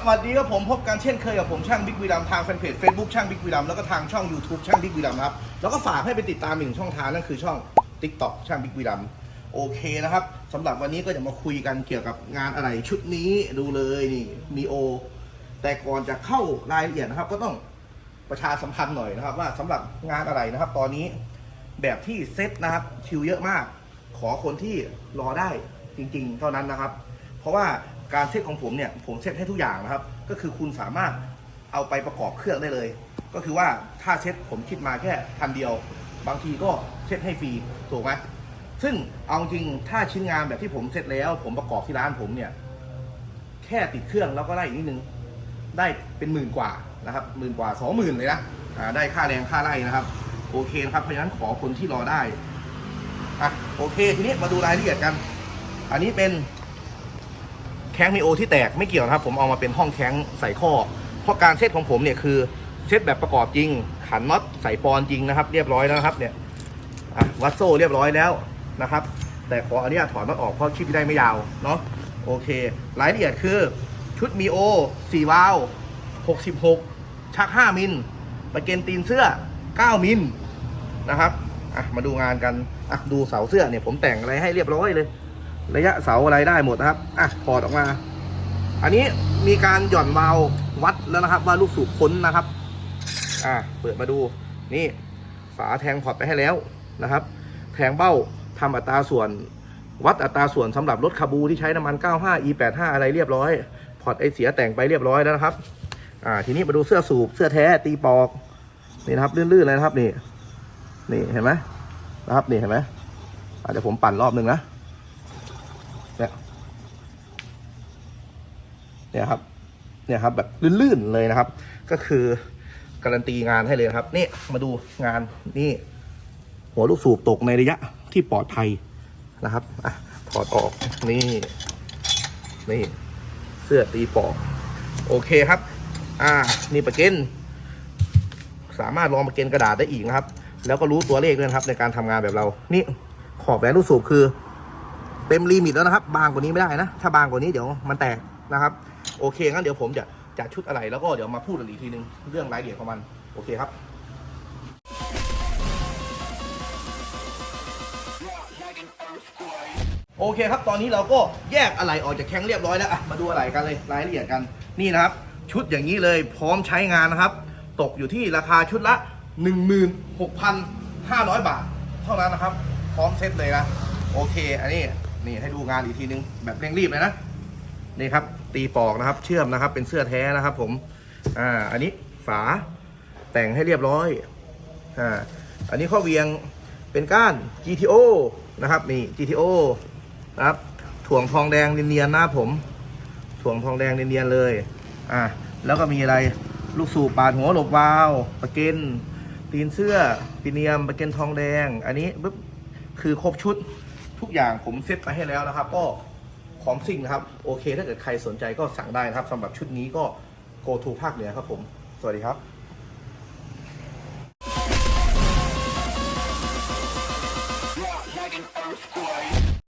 สวัสดีครับผมพบกันเช่นเคยกับผมช่างบิ๊กวีดัมทางแฟนเพจ Facebook ช่างบิ๊กวีดัมแล้วก็ทางช่อง YouTube ช่างบิ๊กวีดัมครับแล้วก็ฝากให้ไปติดตามอีกหนึ่งช่องทางนั่นคือช่อง TikTok ช่างบิ๊กวีดัมโอเคนะครับสำหรับวันนี้ก็จะมาคุยกันเกี่ยวกับงานอะไรชุดนี้ดูเลยนี่มีโอ แต่ก่อนจะเข้ารายละเอียดนะครับ ก็ต้องประชาสัมพันธ์หน่อยนะครับ ว่าสำหรับงานอะไรนะครับ ตอนนี้แบบที่เซตนะครับคิวเยอะมาก ขอคนที่รอได้จริง ๆ เท่านั้นนะครับ เพราะว่า การเซตของผมเนี่ยผมเซตให้ทุกอย่างนะครับ ก็คือคุณสามารถเอาไปประกอบเครื่องได้เลย ก็คือว่าถ้าเซตผมคิดมาแค่พันเดียว บางทีก็เซตให้ฟรีถูกไหมซึ่งเอาจริงถ้าชิ้นงานแบบที่ผมเซตแล้ว ผมประกอบที่ร้านผมเนี่ย แค่ติดเครื่องแล้วก็ได้อีกนิดนึง ได้เป็นหมื่นกว่านะครับหมื่นกว่าสองหมื่นเลยนะอ่าได้ค่าแรงค่าไร่นะครับ โอเคนะครับเพราะฉะนั้นขอคนที่รอได้อะโอเค ทีนี้มาดูรายละเอียดกัน อันนี้เป็น แข้งมีโอที่แตกไม่เกี่ยวนะครับ ผมเอามาเป็นห้องแข้งใส่ข้อ เพราะการเซตของผมเนี่ยคือเซตแบบประกอบจริง ขันน็อตใส่ปอนจริงนะครับ เรียบร้อยแล้วครับเนี่ยวัดโซ่เรียบร้อยแล้วนะครับ แต่ขออันนี้ถอนน็อตออกเพราะคลิปได้ไม่ยาวเนาะโอเค รายละเอียดคือชุดมีโอ4วาล์ว66 ชัก 5 มิลประเกนตีนเสื้อ 9 มิลนะครับอะมาดูงานกันอะดูเสาเสื้อเนี่ยผมแต่งอะไรให้เรียบร้อยเลย ระยะเสาอะไรได้หมดนะครับ อะถอดออกมา อันนี้มีการหย่อนวาล์ววัดแล้วนะครับ ว่าลูกสูบพ้นนะครับ อะเปิดมาดูนี่ฝาแทงพอร์ตไปให้แล้วนะครับ แทงเบ้าทำอัตราส่วน วัดอัตราส่วนสำหรับรถคาบูที่ใช้น้ำมัน 95 E85 อะไรเรียบร้อย พอร์ตไอเสียแต่งไปเรียบร้อยแล้วนะครับ อ่า ทีนี้มาดูเสื้อสูบเสื้อแท้ตีปอกนี่นะครับลื่นๆเลยนะครับนี่ นี่เห็นไหมนะครับนี่เห็นไหมอะเดี๋ยวผมปั่นรอบหนึ่งนะ เนี่ยเนี่ยครับ เนี่ยครับ แบบลื่นๆเลยนะครับ ก็คือการันตีงานให้เลยครับ นี่มาดูงานนี่ หัวลูกสูบตกในระยะที่ปลอดภัยนะครับอะถอดออกนี่ นี่ เสื้อตีปอก โอเคครับ อ่า นี่ประเก็นสามารถลองประเก็นกระดาษได้อีกนะครับ แล้วก็รู้ตัวเลขด้วยนะครับในการทำงานแบบเรา นี่ขอบแหวนลูกสูบคือ เต็มลิมิตแล้วนะครับ บางกว่านี้ไม่ได้นะ ถ้าบางกว่านี้เดี๋ยวมันแตกนะครับ โอเคงั้นเดี๋ยวผมจะจัดชุดอะไรแล้วก็เดี๋ยวมาพูดอีกทีนึงเรื่องรายละเอียดของมัน โอเคครับโอเคครับ ตอนนี้เราก็แยกอะไหล่ออกจากแข้งเรียบร้อยแล้วอะมาดูอะไหล่กันเลยรายละเอียดกันนี่นะครับ ชุดอย่างนี้เลยพร้อมใช้งานนะครับ ตกอยู่ที่ราคาชุดละ 16,500 บาท เท่านั้นนะครับ พร้อมเซ็ตเลยนะ โอเค อันนี้ นี่ให้ดูงานอีกทีนึงแบบเร่งรีบเลยนะนี่ครับ ตีปอกนะครับ เชื่อมนะครับ เป็นเสื้อแท้นะครับ ผม อ่า อันนี้ฝาแต่งให้เรียบร้อย อ่า อันนี้ข้อเวียงเป็นก้าน GTO นะครับนี่ GTO นะครับถ่วงทองแดงเนียนๆนะครับผมถ่วงทองแดงเนียนๆเลย อ่าแล้วก็มีอะไรลูกสูบปาดหัวหลบวาวประเก็นตีนเสื้อปีเนียมประเก็นทองแดง อันนี้ปุ๊บคือครบชุด ทุกอย่างผมเซตไปให้แล้วนะครับ ก็ของซิ่งนะครับ โอเค ถ้าเกิดใครสนใจก็สั่งได้นะครับสำหรับชุดนี้ก็โกทูภาคเหนือครับผม สวัสดีครับ